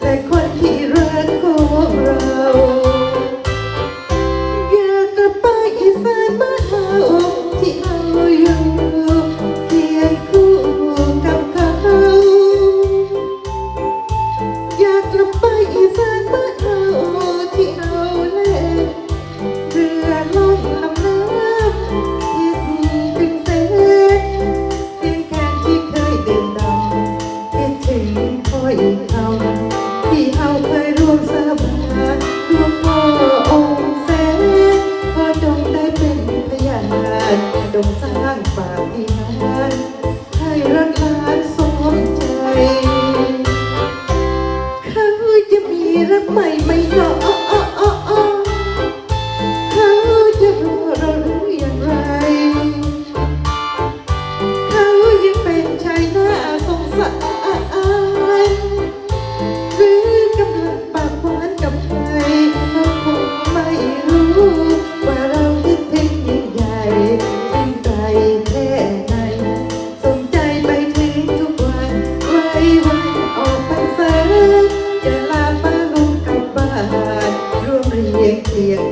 like what he ดดงสร้างปาฏิหาริย์ see you.